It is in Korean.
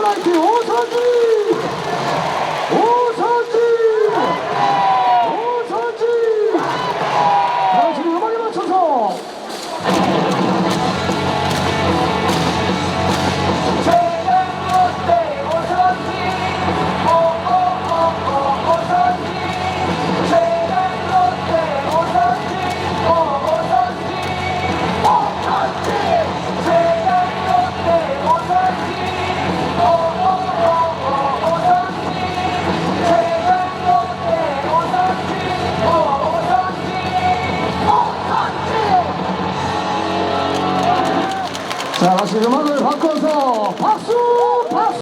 블랙 오선지! 오선지! 오선지! 당신의 음악에 맞춰서 자, 다시 음악을 바꿔서 박수!